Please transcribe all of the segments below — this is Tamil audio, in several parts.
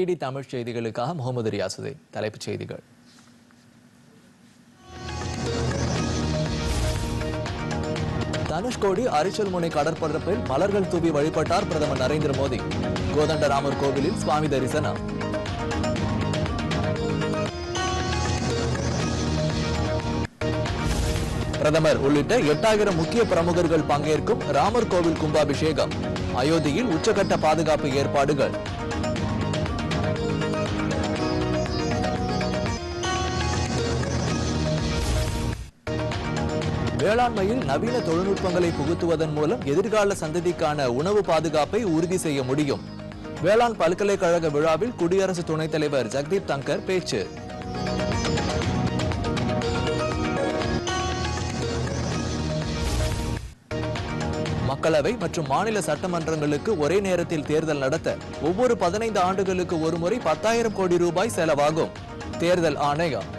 டிடி தமிழ் செய்திகளுக்காக முகமது ரியாசுதீன் தலைப்புச் செய்திகள். தனுஷ்கோடி அரிச்சல்முனை கடற்பரப்பில் மலர்கள் தூவி வழிபட்டார் பிரதமர் நரேந்திர மோடி. கோதண்டராமர் கோவிலில் சுவாமி தரிசனம். பிரதமர் உள்ளிட்ட எட்டாயிரம் முக்கிய பிரமுகர்கள் பங்கேற்கும் ராமர் கோவில் கும்பாபிஷேகம். அயோத்தியில் உச்சகட்ட பாதுகாப்பு ஏற்பாடுகள். வேளாண்மையில் நவீன தொழில்நுட்பங்களை புகுத்துவதன் மூலம் எதிர்கால சந்ததிக்கான உணவு பாதுகாப்பை உறுதி செய்ய முடியும். வேளாண் பல்கலைக்கழக விழாவில் குடியரசு துணைத் தலைவர் ஜெகதீப் தங்கர் பேச்சு. மக்களவை மற்றும் மாநில சட்டமன்றங்களுக்கு ஒரே நேரத்தில் தேர்தல் நடத்த ஒவ்வொரு பதினைந்து ஆண்டுகளுக்கு ஒருமுறை பத்தாயிரம் கோடி ரூபாய் செலவாகும். தேர்தல் ஆணையம்.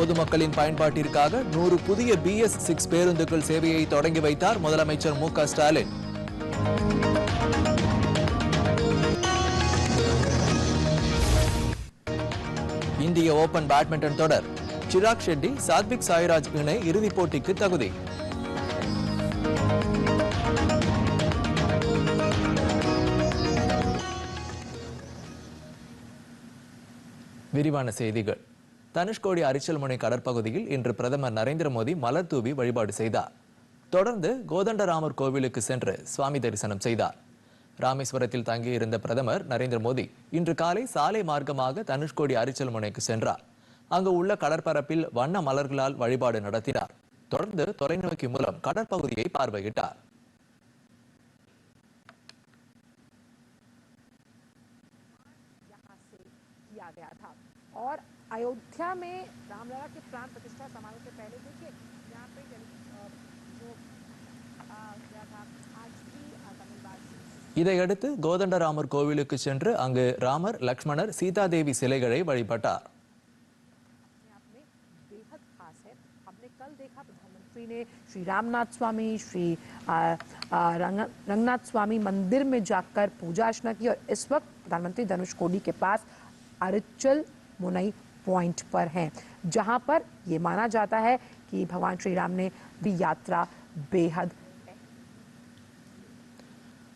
பொதுமக்களின் பயன்பாட்டிற்காக நூறு புதிய பிஎஸ் சிக்ஸ் பேருந்துகள் சேவையை தொடங்கி வைத்தார் முதலமைச்சர் மு க ஸ்டாலின். இந்திய ஓபன் பேட்மிண்டன் தொடர். சிராக் ஷெட்டி சாத்விக் சாய்ராஜ் இணை இறுதிப் போட்டிக்கு தகுதி. விரிவான செய்திகள். தனுஷ்கோடி அரிச்சல்முனை கடற்பகுதியில் இன்று பிரதமர் நரேந்திர மோடி மலர் தூவி வழிபாடு செய்தார். தொடர்ந்து கோதண்டராமர் கோவிலுக்கு சென்று சுவாமி தரிசனம் செய்தார். ராமேஸ்வரத்தில் தங்கியிருந்த பிரதமர் நரேந்திர மோடி இன்று காலை சாலை மார்க்கமாக தனுஷ்கோடி அரிச்சல் முனைக்கு சென்றார். அங்கு உள்ள கடற்பரப்பில் வண்ண மலர்களால் வழிபாடு நடத்தினார். தொடர்ந்து தொலைநோக்கி மூலம் கடற்பகுதியை பார்வையிட்டார். और अयोध्या में रामलला के प्राण प्रतिष्ठा समारोह से पहले देखिए यहाँ पे टेली- अ, जो अ, क्या था आज भी अ, तमिलवासी இதையடுத்து கோதண்டராமர் கோவிலுக்கு சென்று அங்கு ராமர் லக்ஷ்மணர் சீதாதேவி சிலைகளை வழிபட்டார் अपने आप में बेहद खास है हमने कल देखा प्रधानमंत्री ने श्री रामनाथ स्वामी श्री अ, अ, रंग, रंगनाथ स्वामी मंदिर में जाकर पूजा अर्चना की और इस वक्त प्रधानमंत्री धनुषकोडी के पास अरिचल मुनई पॉइंट पर हैं जहां पर ये माना जाता है कि भगवान श्री राम ने भी यात्रा बेहद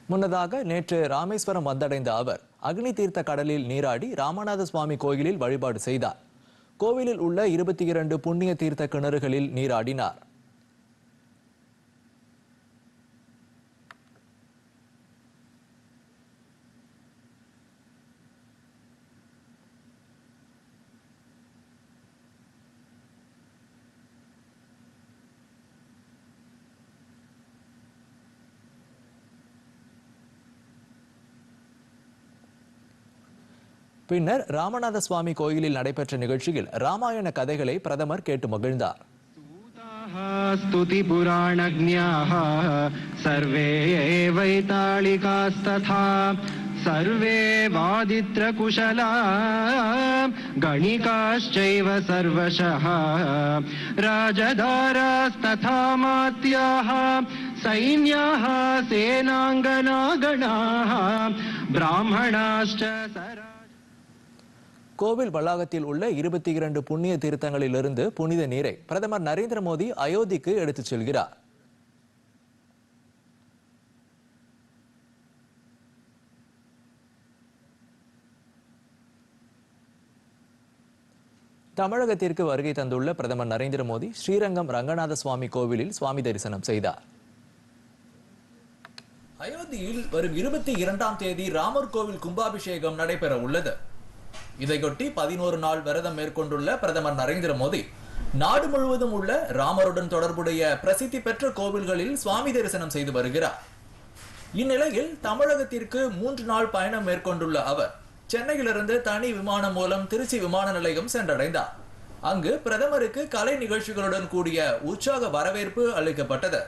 முன்னதாக நேற்று ராமேஸ்வரம் வந்தடைந்த அவர் அக்னி தீர்த்த கடலில் நீராடி ராமநாத சுவாமி கோயிலில் வழிபாடு செய்தார் கோவிலில் உள்ள இருபத்தி இரண்டு புண்ணிய தீர்த்த கிணறுகளில் நீராடினார் பின்னர் ராமநாத சுவாமி கோயிலில் நடைபெற்ற நிகழ்ச்சியில் ராமாயண கதைகளை பிரதமர் கேட்டு மகிழ்ந்தார் स्तुति पुराणज्ञाः सर्वे वैतालिकास्तथा सर्वे वादित्रकुशला गणिकाश्चैव सर्वशः राजधारास्तथा मात्याः सैन्याः सेनाङ्गनागणाः ब्राह्मणाश्च सर கோவில் வளாகத்தில் உள்ள இருபத்தி இரண்டு புண்ணிய தீர்த்தங்களிலிருந்து புனித நீரை பிரதமர் நரேந்திர மோடி அயோத்திக்கு எடுத்துச் செல்கிறார். தமிழகத்திற்கு வருகை தந்துள்ள பிரதமர் நரேந்திர மோடி ஸ்ரீரங்கம் ரங்கநாத சுவாமி கோவிலில் சுவாமி தரிசனம் செய்தார். அயோத்தியில் வரும் இருபத்தி இரண்டாம் தேதி ராமர் கோவில் கும்பாபிஷேகம் நடைபெற உள்ளது. இதையொட்டி பதினோரு நாள் விரதம் மேற்கொண்டுள்ள பிரதமர் நரேந்திர மோடி நாடு முழுவதும் உள்ள ராமருடன் தொடர்புடைய பிரசித்தி பெற்ற கோவில்களில் சுவாமி தரிசனம் செய்து வருகிறார். இந்நிலையில் தமிழகத்திற்கு மூன்று நாள் பயணம் மேற்கொண்டுள்ள அவர் சென்னையிலிருந்து தனி விமானம் மூலம் திருச்சி விமான நிலையம் சென்றடைந்தார். அங்கு பிரதமருக்கு கலை நிகழ்ச்சிகளுடன் கூடிய உற்சாக வரவேற்பு அளிக்கப்பட்டது.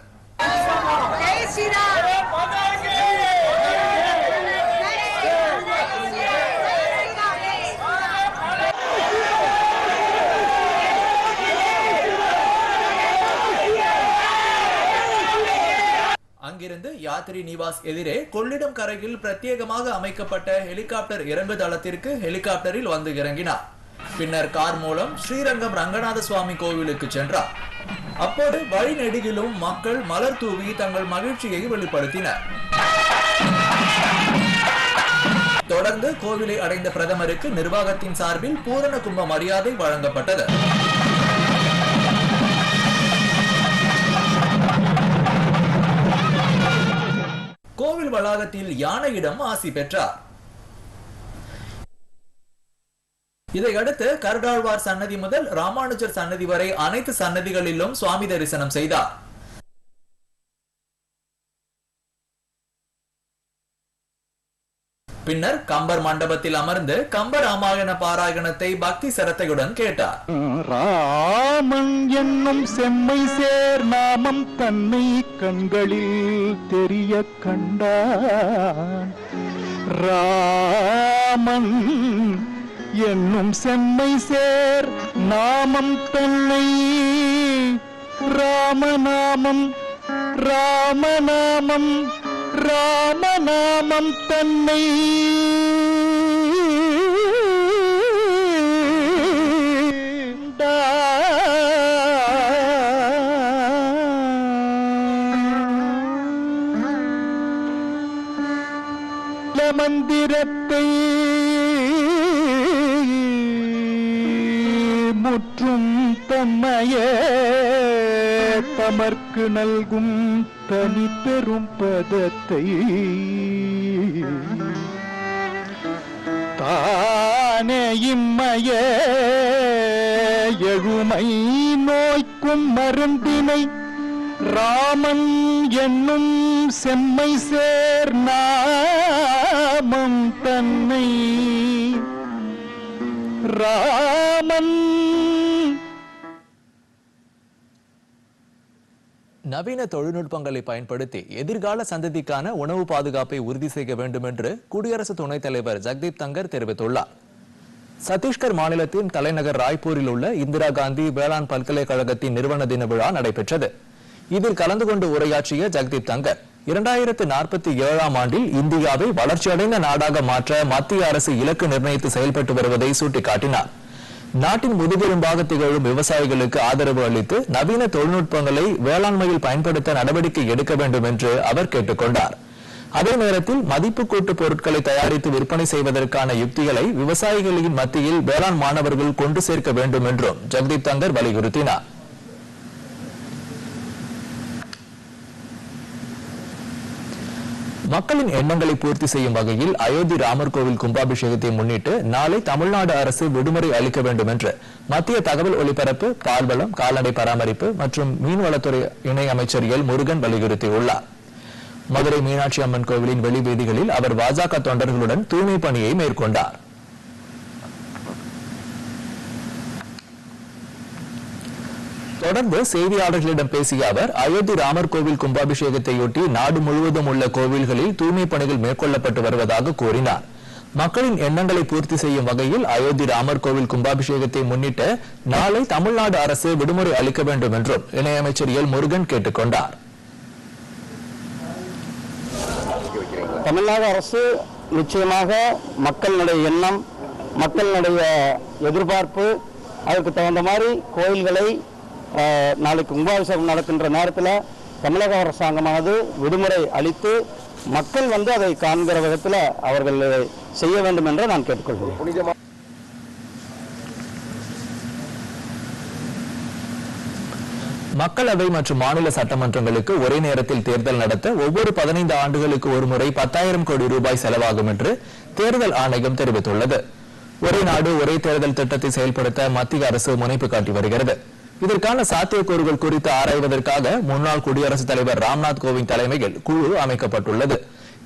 யாத்ரி நிவாஸ் எதிரே கொள்ளிடம் கரையில் பிரத்யேகமாக அமைக்கப்பட்ட ஹெலிகாப்டர் இறங்கு தளத்திற்கு ஹெலிகாப்டரில் வந்து இறங்கினார். பின்னர் கார் மூலம் ஸ்ரீரங்கம் ரங்கநாத சுவாமி கோவிலுக்கு சென்றார். அப்போது வழிநெடுகிலும் மக்கள் மலர் தூவி தங்கள் மகிழ்ச்சியை வெளிப்படுத்தினர். தொடர்ந்து கோவிலை அடைந்த பிரதமருக்கு நிர்வாகத்தின் சார்பில் பூரண கும்ப மரியாதை வழங்கப்பட்டது. வளாகத்தில் யானையிடம் ஆசி பெற்றார். இதையடுத்து கருடாழ்வார் சன்னதி முதல் ராமானுஜர் சன்னதி வரை அனைத்து சன்னதிகளிலும் சுவாமி தரிசனம் செய்தார். பின்னர் கம்பர் மண்டபத்தில் அமர்ந்து கம்ப ராமாயண பாராயணத்தை பக்தி சரத்தையுடன் கேட்டார். ராமன் என்னும் செம்மை சேர் நாமம் தன்னை கண்களில் தெரிய கண்டான். ராமன் என்னும் செம்மை சேர் நாமம் தன்னை ராமநாமம் ராமநாமம் ராமநாமம் தன்னை மந்திரத்தை தமர்க்கு நல்கும் தனி பெரும் பதத்தை. தானே இம்மைய எழுமை நோய்க்கும் மருந்தினை ராமன் என்னும் செம்மை சேர் நாமம் தன்னை. ராமன் நவீன தொழில்நுட்பங்களை பயன்படுத்தி எதிர்கால சந்ததிக்கான உணவு பாதுகாப்பை உறுதி செய்ய வேண்டும் என்று குடியரசு துணைத் தலைவர் ஜக்தீப் தங்கர் தெரிவித்துள்ளார். சத்தீஸ்கர் மாநிலத்தின் தலைநகர் ராய்ப்பூரில் உள்ள இந்திரா காந்தி வேளாண் பல்கலைக்கழகத்தின் நிறுவன தின விழா நடைபெற்றது. இதில் கலந்து கொண்டு உரையாற்றிய ஜக்தீப் தங்கர் இரண்டாயிரத்து நாற்பத்தி ஏழாம் ஆண்டில் இந்தியாவை வளர்ச்சியடைந்த நாடாக மாற்ற மத்திய அரசு இலக்கு நிர்ணயித்து செயல்பட்டு வருவதை சுட்டிக்காட்டினார். நாட்டின் முதுகெலும்பாக திகழும் விவசாயிகளுக்கு ஆதரவு அளித்து நவீன தொழில்நுட்பங்களை வேளாண்மையில் பயன்படுத்த நடவடிக்கை எடுக்க வேண்டும் என்று அவர் கேட்டுக்கொண்டார். அதே நேரத்தில் மதிப்பு கூட்டு பொருட்களை தயாரித்து விற்பனை செய்வதற்கான யுக்திகளை விவசாயிகளின் மத்தியில் வேளாண் மாணவர்கள் கொண்டு சேர்க்க வேண்டும் என்றும் ஜெகதீப் தங்கர் வலியுறுத்தினார். மக்களின் எண்ணங்களை பூர்த்தி செய்யும் வகையில் அயோத்தி ராமர் கோவில் கும்பாபிஷேகத்தை முன்னிட்டு நாளை தமிழ்நாடு அரசு விடுமுறை அளிக்க வேண்டும் என்று மத்திய தகவல் ஒலிபரப்பு பால்வளம் கால்நடை பராமரிப்பு மற்றும் மீன்வளத்துறை இணை அமைச்சர் எல். முருகன் வலியுறுத்தியுள்ளார். மதுரை மீனாட்சி அம்மன் கோவிலின் வெளிவீதிகளில் அவர் பாஜக தொண்டர்களுடன் தூய்மை பணியை மேற்கொண்டார். தொடர்ந்து செய்தியாளர்களிடம் பேசிய அவர் அயோத்தி ராமர் கோவில் கும்பாபிஷேகத்தையொட்டி நாடு முழுவதும் உள்ள கோவில்களில் தூய்மை பணிகள் மேற்கொள்ளப்பட்டு வருவதாக கூறினார். மக்களின் எண்ணங்களை பூர்த்தி செய்யும் வகையில் அயோத்தி ராமர் கோவில் கும்பாபிஷேகத்தை முன்னிட்டு நாளை தமிழ்நாடு அரசு விடுமுறை அளிக்க வேண்டும் என்றும் இணையமைச்சர் எல். முருகன் கேட்டுக் கொண்டார். தமிழ்நாடு அரசு நிச்சயமாக மக்களுடைய எண்ணம் மக்களுடைய எதிர்பார்ப்பு அதற்கு தகுந்த மாதிரி கோயில்களை நாளைக்கு கும்பாபிஷேகம் நடக்கின்ற நேரத்தில் தமிழக அரசாங்கமானது விடுமுறை அளித்து மக்கள் வந்து அதை காண்கிற விதத்தில் அவர்கள் செய்ய வேண்டும் என்று நான் கேட்டுக்கொள்கிறேன். மக்களவை மற்றும் மாநில சட்டமன்றங்களுக்கு ஒரே நேரத்தில் தேர்தல் நடத்த ஒவ்வொரு பதினைந்து ஆண்டுகளுக்கு ஒருமுறை பத்தாயிரம் கோடி ரூபாய் செலவாகும் என்று தேர்தல் ஆணையம் தெரிவித்துள்ளது. ஒரே நாடு ஒரே தேர்தல் திட்டத்தை செயல்படுத்த மத்திய அரசு முனைப்பு காட்டி வருகிறது. இதற்கான சாத்தியக்கூறுகள் குறித்து ஆராய்வதற்காக முன்னாள் குடியரசுத் தலைவர் ராம்நாத் கோவிந்த் தலைமையில் குழு அமைக்கப்பட்டுள்ளது.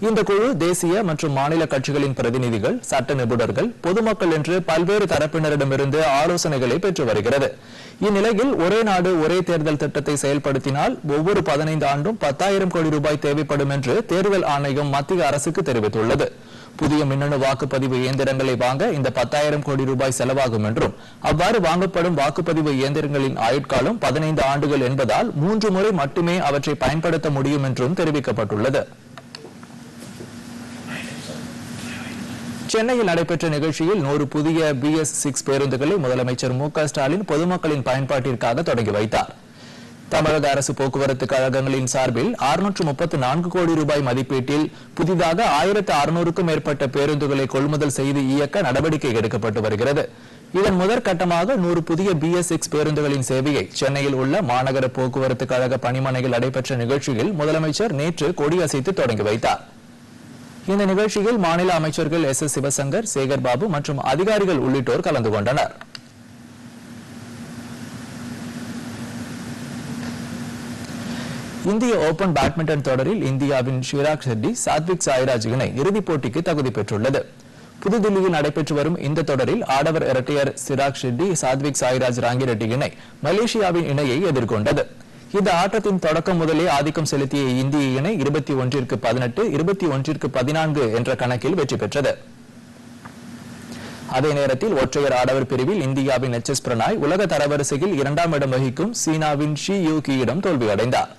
இந்த குழு தேசிய மற்றும் மாநில கட்சிகளின் பிரதிநிதிகள் சட்ட நிபுணர்கள் பொதுமக்கள் என்று பல்வேறு தரப்பினரிடமிருந்து ஆலோசனைகளை பெற்று வருகிறது. இந்நிலையில் ஒரே நாடு ஒரே தேர்தல் திட்டத்தை செயல்படுத்தினால் ஒவ்வொரு பதினைந்து ஆண்டும் பத்தாயிரம் கோடி ரூபாய் தேவைப்படும் என்று தேர்தல் ஆணையம் மத்திய அரசுக்கு தெரிவித்துள்ளது. புதிய மின்னணு வாக்குப்பதிவு இயந்திரங்களை வாங்க இந்த பத்தாயிரம் கோடி ரூபாய் செலவாகும் என்றும் அவ்வாறு வாங்கப்படும் வாக்குப்பதிவு இயந்திரங்களின் ஆயுட்காலம் பதினைந்து ஆண்டுகள் என்பதால் மூன்று முறை மட்டுமே அவற்றை பயன்படுத்த முடியும் என்றும் தெரிவிக்கப்பட்டுள்ளது. சென்னையில் நடைபெற்ற நிகழ்ச்சியில் நூறு புதிய பி எஸ் சிக்ஸ் பேருந்துகளை முதலமைச்சர் மு க ஸ்டாலின் பொதுமக்களின் பயன்பாட்டிற்காக தொடங்கி வைத்தார். தமிழக அரசு போக்குவரத்து கழகங்களின் சார்பில் அறுநூற்று முப்பத்து நான்கு கோடி ரூபாய் மதிப்பீட்டில் புதிதாக ஆயிரத்து அறுநூறுக்கும் மேற்பட்ட பேருந்துகளை கொள்முதல் செய்து இயக்க நடவடிக்கை எடுக்கப்பட்டு வருகிறது. இதன் முதற்கட்டமாக நூறு புதிய பிஎஸ் சிக்ஸ் பேருந்துகளின் சேவையை சென்னையில் உள்ள மாநகர போக்குவரத்து கழக பணிமனையில் நடைபெற்ற நிகழ்ச்சியில் முதலமைச்சர் நேற்று கொடியசைத்து தொடங்கி வைத்தார். இந்த நிகழ்ச்சியில் மாநில அமைச்சர்கள் எஸ் எஸ் சிவசங்கர் சேகர்பாபு மற்றும் அதிகாரிகள் உள்ளிட்டோர் கலந்து கொண்டனர். இந்திய ஓபன் பேட்மிண்டன் தொடரில் இந்தியாவின் ஷிராக் ஷெட்டி சாத்விக் சாய்ராஜ் இணை இறுதிப் போட்டிக்கு தகுதி பெற்றுள்ளது. புதுதில்லியில் நடைபெற்று வரும் இந்த தொடரில் ஆடவர் இரட்டையர் சிராக் ஷெட்டி சாத்விக் சாய்ராஜ் ராங்கிரெட்டி இணை மலேசியாவின் இணையை எதிர்கொண்டது. இந்த ஆட்டத்தின் தொடக்கம் முதலே ஆதிக்கம் செலுத்திய இந்திய இணை இருபத்தி ஒன்றிற்கு பதினெட்டு இருபத்தி ஒன்றிற்கு பதினான்கு என்ற கணக்கில் வெற்றி பெற்றது. அதே நேரத்தில் ஒற்றையர் ஆடவர் பிரிவில் இந்தியாவின் எச் எஸ் பிரணாய் உலக தரவரிசையில் இரண்டாம் இடம் வகிக்கும் சீனாவின் ஷி யூ கியிடம் தோல்வியடைந்தார்.